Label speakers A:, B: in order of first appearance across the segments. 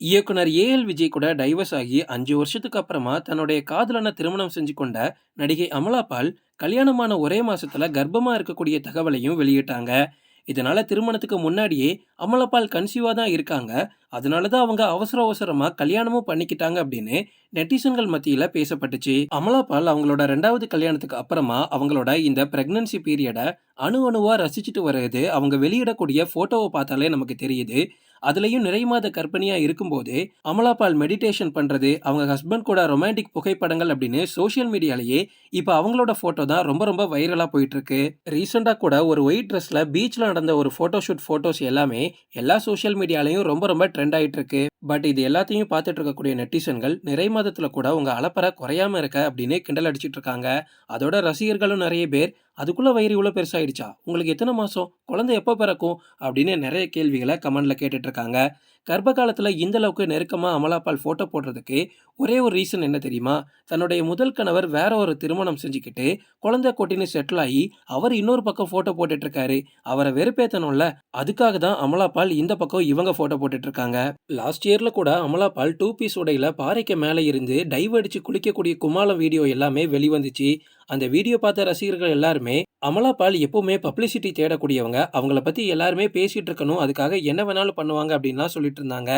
A: இயக்குனர் ஏஎல் விஜய் கூட டைவர்ஸ் ஆகி அஞ்சு வருஷத்துக்கு அப்புறமா தன்னுடைய காதலனை திருமணம் செஞ்சு கொண்ட நடிகை அமலா பால் கல்யாணமான ஒரே மாசத்துல கர்ப்பமா இருக்கக்கூடிய தகவலையும் வெளியிட்டாங்க. இதனால திருமணத்துக்கு முன்னாடியே அமலாபால் கன்சீவா தான் இருக்காங்க. அதனால தான் அவங்க அவசர அவசரமா கல்யாணமும் பண்ணிக்கிட்டாங்க அப்படின்னு நெட்டிசன்கள் மத்தியில பேசப்பட்டுச்சு. அமலாபால் அவங்களோட ரெண்டாவது கல்யாணத்துக்கு அப்புறமா அவங்களோட இந்த பிரெக்னன்சி பீரியடை அணு அணுவா ரசிச்சுட்டு வர்றது அவங்க வெளியிடக்கூடிய போட்டோவை பார்த்தாலே நமக்கு தெரியுது. அதுலேயும் நிறை மாத கர்ப்பிணியா இருக்கும்போதே அமலா பால் மெடிடேஷன் பண்ணுறது அவங்க ஹஸ்பண்ட் கூட ரொமான்டிக் புகைப்படங்கள் அப்படின்னு சோஷியல் மீடியாலேயே இப்போ அவங்களோட ஃபோட்டோ தான் ரொம்ப ரொம்ப வைரலாக போயிட்டுருக்கு ரீசெண்டாக கூட ஒரு ஒயிட் ட்ரெஸ்ல பீச்சில் நடந்த ஒரு ஃபோட்டோஷூட் ஷூட் எல்லாமே எல்லா சோஷியல் மீடியாலையும் ரொம்ப ரொம்ப ட்ரெண்ட் ஆகிட்டுருக்கு பட் இது எல்லாத்தையும் பார்த்துட்டு இருக்கக்கூடிய நெட்டிசன்கள் நிறை மாதத்தில் கூட உங்கள் அலப்பற குறையாம இருக்க அப்படின்னு கிண்டல் அடிச்சிட்டு இருக்காங்க. அதோட ரசிகர்களும் நிறைய பேர் அதுக்குள்ளே வயிறு இவ்வளோ பெருசாயிடுச்சா? உங்களுக்கு எத்தனை மாதம் குழந்தை எப்போ பிறக்கும்? அப்படின்னு நிறைய கேள்விகளை கமெண்டில் கேட்டுட்ருக்காங்க கர்ப்ப காலத்தில் இந்த அளவுக்கு நெருக்கமா ஃபோட்டோ போடுறதுக்கு ஒரே ஒரு ரீசன் என்ன தெரியுமா? தன்னுடைய முதல் கணவர் வேற ஒரு திருமணம் செஞ்சுக்கிட்டு குழந்தை கொட்டின்னு செட்டில் ஆகி அவர் இன்னொரு பக்கம் ஃபோட்டோ போட்டுட்டு இருக்காரு. அவரை வெறுப்பேத்தணும்ல அதுக்காக தான் அமலா பால் இந்த பக்கம் இவங்க ஃபோட்டோ போட்டுட்டு இருக்காங்க. லாஸ்ட் இயர்ல கூட அமலாபால் டூ பீஸ் உடையில பாறைக்கு மேலே இருந்து டைவ் அடிச்சு குளிக்கக்கூடிய குமாலம் வீடியோ எல்லாமே வெளிவந்துச்சு. அந்த வீடியோ பார்த்த ரசிகர்கள் எல்லாருமே அமலா பால் எப்பவுமே பப்ளிசிட்டி தேடக்கூடியவங்க. அவங்கள பத்தி எல்லாருமே பேசிட்டு இருக்கணும். அதுக்காக என்ன வேணாலும் பண்ணுவாங்க அப்படின்லாம் சொல்லிட்டு இருந்தாங்க.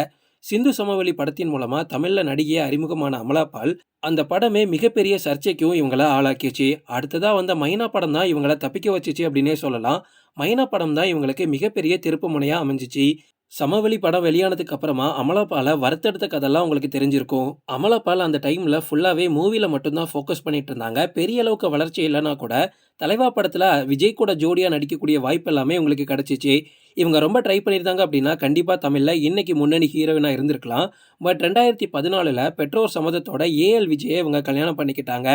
A: சிந்து சமவெளி படத்தின் மூலமா தமிழ்ல நடிகையா அறிமுகமான அமலா பால் அந்த படமே மிகப்பெரிய சர்ச்சைக்கும் இவங்களை ஆளாக்கிச்சு. அடுத்ததா வந்த மைனா படம் தான் இவங்களை தப்பிக்க வச்சிச்சு அப்படின்னே சொல்லலாம். மைனா படம் தான் இவங்களுக்கு மிகப்பெரிய திருப்பு முனையா அமைஞ்சிச்சு சமவெளி படம் வெளியானதுக்கு அப்புறமா அமலாபால வறுத்தெடுத்த கதைலாம் உங்களுக்கு தெரிஞ்சிருக்கும். அமலாபால் அந்த டைம்ல ஃபுல்லாவே மூவில மட்டும்தான் ஃபோக்கஸ் பண்ணிட்டு இருந்தாங்க. பெரிய அளவுக்கு வளர்ச்சி இல்லைனா கூட தலைவா படத்துல விஜய் கூட ஜோடியா நடிக்கக்கூடிய வாய்ப்பு எல்லாமே உங்களுக்கு கிடைச்சுச்சு. இவங்க ரொம்ப ட்ரை பண்ணியிருந்தாங்க அப்படின்னா கண்டிப்பாக தமிழில் இன்னைக்கு முன்னணி ஹீரோயினாக இருந்திருக்கலாம். பட் 2014ல பெற்றோர் சம்மதத்தோட ஏஎல் விஜயை இவங்க கல்யாணம் பண்ணிக்கிட்டாங்க.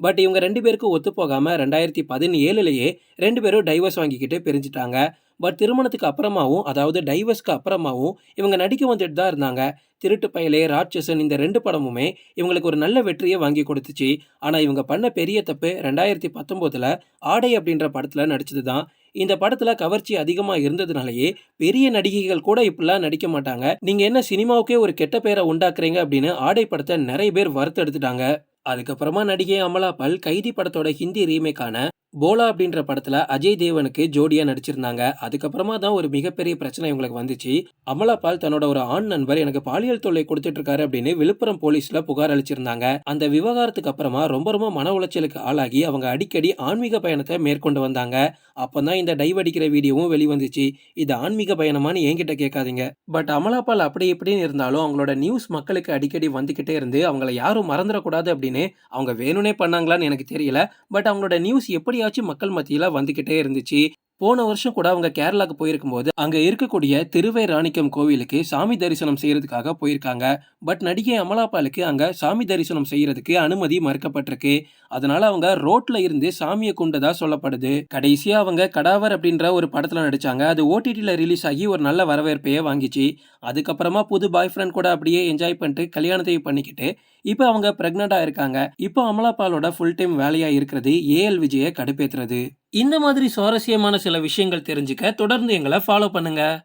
A: பட் இவங்க ரெண்டு பேருக்கும் ஒத்துப்போகாமல் ரெண்டாயிரத்தி பதினேழுலேயே ரெண்டு பேரும் டைவர்ஸ் வாங்கிக்கிட்டு பிரிஞ்சுட்டாங்க. பட் திருமணத்துக்கு அப்புறமாவும் அதாவது டைவர்ஸ்க்கு அப்புறமாவும் இவங்க நடிக்க வந்துட்டு தான் இருந்தாங்க. திருட்டு பயலே, ராட்சசன் இந்த ரெண்டு படமுமே இவங்களுக்கு ஒரு நல்ல வெற்றியை வாங்கி கொடுத்துச்சு. ஆனால் இவங்க பண்ண பெரிய தப்பு 2019ல ஆடை அப்படின்ற படத்தில் நடிச்சது தான். இந்த படத்தில் கவர்ச்சி அதிகமாக இருந்ததுனாலேயே பெரிய நடிகைகள் கூட இப்படிலாம் நடிக்க மாட்டாங்க. நீங்கள் என்ன சினிமாவுக்கே ஒரு கெட்ட பேரை உண்டாக்குறீங்க அப்படின்னு ஆடை படத்தை நிறைய பேர் வறுத்தெடுத்துட்டாங்க. அதுக்கப்புறமா நடிகை அமலா பால் கைதி படத்தோட ஹிந்தி ரீமேக்கான போலா அப்படின்ற படத்துல அஜய் தேவனுக்கு ஜோடியா நடிச்சிருந்தாங்க. அதுக்கப்புறமா தான் ஒரு மிகப்பெரிய பிரச்சனை இவங்களுக்கு வந்துச்சு. அமலா பால் தன்னோட ஒரு ஆண் நண்பர் எனக்கு பாலியல் தொல்லை கொடுத்துட்டு இருக்காரு அப்படின்னு விழுப்புரம் போலீஸ்ல புகார் அளிச்சிருந்தாங்க. அந்த விவகாரத்துக்கு அப்புறமா ரொம்ப ரொம்ப மன உளைச்சலுக்கு ஆளாகி அவங்க அடிக்கடி ஆன்மீக பயணத்தை மேற்கொண்டு வந்தாங்க. அப்பதான் இந்த டைவ் அடிக்கிற வீடியோவும் வெளிவந்துச்சு. இது ஆன்மீக பயணமானு என்கிட்ட கேட்காதீங்க. பட் அமலா பால் அப்படி இப்படின்னு இருந்தாலும் அவங்களோட நியூஸ் மக்களுக்கு அடிக்கடி வந்துகிட்டே இருந்து அவங்கள யாரும் மறந்துடக்கூடாது அப்படின்னு அவங்க வேணும்னே பண்ணாங்களான்னு எனக்கு தெரியல. பட் அவங்களோட நியூஸ் எப்படி எப்படியாச்சும் மக்கள் மத்தியில் வந்துக்கிட்டே இருந்துச்சு. போன வருஷம் கூட அவங்க கேரளாக்கு போயிருக்கும்போது அங்க இருக்கக்கூடிய திருவை ராணிக்கம் கோவிலுக்கு சாமி தரிசனம் செய்யறதுக்காக போயிருக்காங்க. பட் நடிகை அமலாபாலுக்கு அங்கே அங்க சாமி தரிசனம் செய்யறதுக்கு அனுமதி மறுக்கப்பட்டிருக்கு. அதனால அவங்க ரோட்ல இருந்து சாமியை கொண்டதா சொல்லப்படுது. கடைசியா அவங்க கடாவர் அப்படின்ற ஒரு படத்துல நடிச்சாங்க. அது ஓடிடியில் ரிலீஸ் ஆகி ஒரு நல்ல வரவேற்பையே வாங்கிச்சு. அதுக்கப்புறமா புது பாய் ஃப்ரெண்ட் கூட அப்படியே என்ஜாய் பண்ணிட்டு கல்யாணத்தையும் பண்ணிக்கிட்டு இப்போ அவங்க பிரெக்னன்ட்டா இருக்காங்க. இப்போ அமலாபாலோட ஃபுல் டைம் வேலையாக இருக்கிறது ஏஎல் விஜயை கடுப்பேற்றுறது இந்த மாதிரி சுவாரஸ்யமான சில விஷயங்கள் தெரிஞ்சுக்க தொடர்ந்து எங்களை ஃபாலோ பண்ணுங்கள்